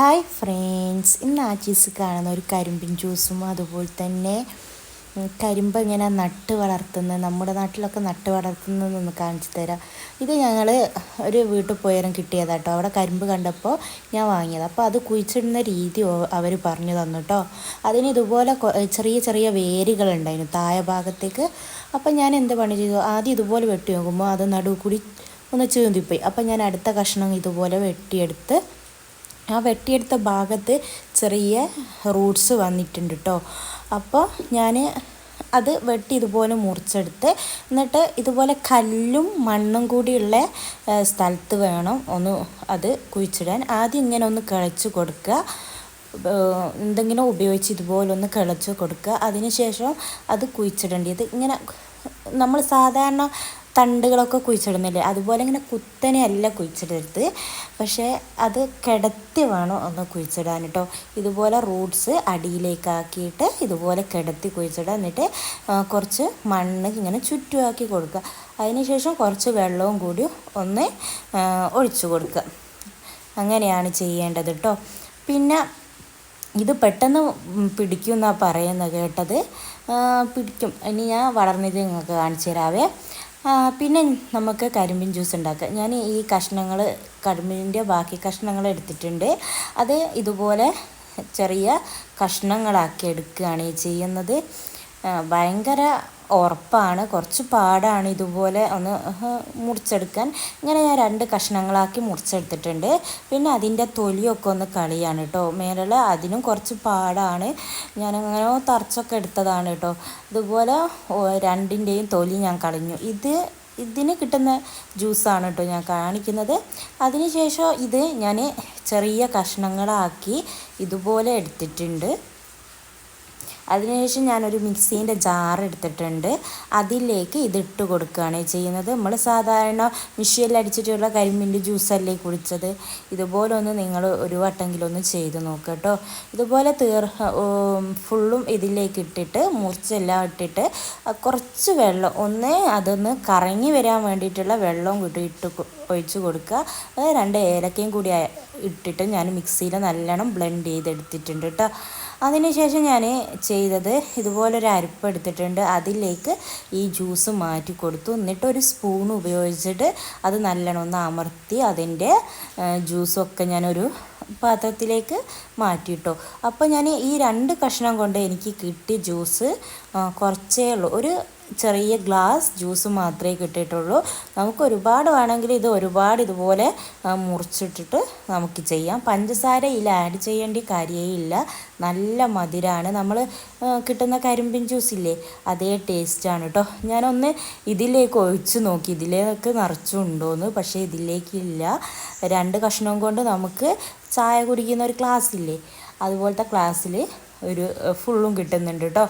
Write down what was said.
Hi friends ഇന്ന് ആച്ചീസ് കാണുന്ന ഒരു കരിമ്പിൻ ജ്യൂസും അതുപോലെ തന്നെ കരിമ്പ് ഇങ്ങനെ നട്ട് വളർത്തുന്ന നമ്മുടെ നാട്ടിലൊക്കെ നട്ട് വളർത്തുന്നതെന്ന് കാണിച്ചു തരാം. ഇത് ഞങ്ങൾ ഒരു വീട്ടിൽ പോയാലും കിട്ടിയതാട്ടോ അവിടെ കരിമ്പ് കണ്ടപ്പോൾ ഞാൻ വാങ്ങിയത്. അപ്പോൾ അത് കുഴിച്ചിടുന്ന രീതി അവർ പറഞ്ഞു തന്നു കേട്ടോ അതിന് ഇതുപോലെ ചെറിയ ചെറിയ വേരുകളുണ്ടായിരുന്നു താഴെ ഭാഗത്തേക്ക്. അപ്പോൾ ഞാൻ എന്ത് പണി ചെയ്തു? ആദ്യം ഇതുപോലെ വെട്ടി നോക്കുമ്പോൾ അത് നടുവ് കൂടി ഒന്ന് ചീന്തിപ്പോയി അപ്പോൾ ഞാൻ അടുത്ത കഷ്ണം ഇതുപോലെ വെട്ടിയെടുത്ത് ആ വെട്ടിയെടുത്ത ഭാഗത്ത് ചെറിയ റൂട്ട്സ് വന്നിട്ടുണ്ട് കേട്ടോ അപ്പോൾ ഞാൻ അത് വെട്ടി ഇതുപോലെ മുറിച്ചെടുത്ത് എന്നിട്ട് ഇതുപോലെ കല്ലും മണ്ണും കൂടിയുള്ള സ്ഥലത്ത് വേണം ഒന്ന് അത് കുഴിച്ചിടാൻ. ആദ്യം ഇങ്ങനെ ഒന്ന് കിളച്ച് കൊടുക്കുക. എന്തെങ്കിലും ഉപയോഗിച്ച് ഇതുപോലെ ഒന്ന് കിളച്ച് കൊടുക്കുക. അതിനുശേഷം അത് കുഴിച്ചിടേണ്ടത്. ഇങ്ങനെ നമ്മൾ സാധാരണ തണ്ടുകളൊക്കെ കുഴിച്ചിടുന്നില്ലേ? അതുപോലെ ഇങ്ങനെ കുത്തനെ അല്ല കുഴിച്ചിടരുത്. പക്ഷേ അത് കിടത്തി വേണം ഒന്ന് കുഴിച്ചിടാൻ കേട്ടോ ഇതുപോലെ റൂട്ട്സ് അടിയിലേക്കാക്കിയിട്ട് ഇതുപോലെ കിടത്തി കുഴിച്ചിടുക. എന്നിട്ട് കുറച്ച് മണ്ണ് ഇങ്ങനെ ചുറ്റുമാക്കി കൊടുക്കുക. അതിനുശേഷം കുറച്ച് വെള്ളവും കൂടി ഒന്ന് ഒഴിച്ചു കൊടുക്കുക. അങ്ങനെയാണ് ചെയ്യേണ്ടത് കേട്ടോ പിന്നെ ഇത് പെട്ടെന്ന് പിടിക്കും എന്നാണ് പറയുന്നത് കേട്ടത്. പിടിക്കും. ഇനി ഞാൻ വളർന്നത് നിങ്ങൾക്ക് കാണിച്ചു തരാവേ. പിന്നെ നമുക്ക് കരിമ്പിൻ ജ്യൂസ് ഉണ്ടാക്കാം. ഞാൻ ഈ കഷ്ണങ്ങൾ കരിമ്പിന്റെ ബാക്കി കഷ്ണങ്ങൾ എടുത്തിട്ടുണ്ട്. അത് ഇതുപോലെ ചെറിയ കഷ്ണങ്ങളാക്കി എടുക്കുകയാണ് ചെയ്യുന്നത്. ഭയങ്കര ഉറപ്പാണ്. കുറച്ച് പാടാണ് ഇതുപോലെ ഒന്ന് മുറിച്ചെടുക്കാൻ. ഇങ്ങനെ ഞാൻ രണ്ട് കഷ്ണങ്ങളാക്കി മുറിച്ചെടുത്തിട്ടുണ്ട്. പിന്നെ അതിന്റെ തൊലിയൊക്കെ ഒന്ന് കളിയാണ് കേട്ടോ മേലുള്ള അതിനും കുറച്ച് പാടാണ്. ഞാനങ്ങനെ തറച്ചൊക്കെ എടുത്തതാണ് കേട്ടോ ഇതുപോലെ രണ്ടിന്റെയും തൊലി ഞാൻ കളഞ്ഞു. ഇത് ഇതിന് കിട്ടുന്ന ജ്യൂസാണ് കേട്ടോ ഞാൻ കാണിക്കുന്നത്. അതിനുശേഷം ഇത് ഞാൻ ചെറിയ കഷ്ണങ്ങളാക്കി ഇതുപോലെ എടുത്തിട്ടുണ്ട്. അതിനുശേഷം ഞാനൊരു മിക്സീന്റെ ജാർ എടുത്തിട്ടുണ്ട്. അതിലേക്ക് ഇതിട്ട് കൊടുക്കുകയാണ് ചെയ്യുന്നത്. നമ്മൾ സാധാരണ മിഷ്യയിൽ അടിച്ചിട്ടുള്ള കരിമ്പിന്റെ ജ്യൂസല്ലേ കുടിച്ചത്. ഇതുപോലെ ഒന്ന് നിങ്ങൾ ഒരു വട്ടെങ്കിലും ഒന്ന് ചെയ്ത് നോക്കുക കേട്ടോ. ഇതുപോലെ തീർ ഫുള്ളും ഇതിലേക്ക് ഇട്ടിട്ട് മുറിച്ചെല്ലാം ഇട്ടിട്ട് കുറച്ച് വെള്ളം ഒന്ന് അതൊന്ന് കറങ്ങി വരാൻ വേണ്ടിയിട്ടുള്ള വെള്ളവും കൂട്ടി ഇട്ട് ഒഴിച്ച് കൊടുക്കുക. രണ്ട് ഏലക്കയും കൂടി ഇട്ടിട്ട് ഞാൻ മിക്സിയിൽ നല്ലോണം ബ്ലെൻഡ് ചെയ്തെടുത്തിട്ടുണ്ട് കേട്ടോ. അതിനുശേഷം ഞാൻ ചെയ്തത്. ഇതുപോലൊരു അരിപ്പ് എടുത്തിട്ടുണ്ട്. അതിലേക്ക് ഈ ജ്യൂസ് മാറ്റി കൊടുത്തു. എന്നിട്ട് ഒരു സ്പൂൺ ഉപയോഗിച്ചിട്ട് അത് നല്ലോണം ഒന്ന് അമർത്തി അതിന്റെ ജ്യൂസൊക്കെ ഞാനൊരു പാത്രത്തിലേക്ക് മാറ്റിയിട്ടോ. അപ്പോൾ ഞാൻ ഈ രണ്ട് കഷ്ണം കൊണ്ട് എനിക്ക് കിട്ടി ജ്യൂസ് കുറച്ചേ ഉള്ളൂ. ഒരു ചെറിയ ഗ്ലാസ് ജ്യൂസ് മാത്രമേ കിട്ടിയിട്ടുള്ളൂ. നമുക്ക് ഒരുപാട് വേണമെങ്കിൽ ഇത് ഒരുപാട് ഇതുപോലെ മുറിച്ചിട്ടിട്ട് നമുക്ക് ചെയ്യാം. പഞ്ചസാര ഇതിൽ ആഡ് ചെയ്യേണ്ട കാര്യമേ ഇല്ല. നല്ല മധുരമാണ് നമ്മൾ കിട്ടുന്ന കരിമ്പിൻ ജ്യൂസ് ഇല്ലേ അതേ ടേസ്റ്റാണ് കേട്ടോ ഞാനൊന്ന് ഇതിലേക്ക് ഒഴിച്ചു നോക്കി. ഇതിലേക്ക് നിറച്ചുണ്ടോയെന്ന് പക്ഷേ ഇതിലേക്കില്ല രണ്ട് കഷ്ണവും കൊണ്ട് നമുക്ക് ചായ കുടിക്കുന്ന ഒരു ക്ലാസ് ഇല്ലേ അതുപോലത്തെ ക്ലാസ്സിൽ ഒരു ഫുള്ളും കിട്ടുന്നുണ്ട് കേട്ടോ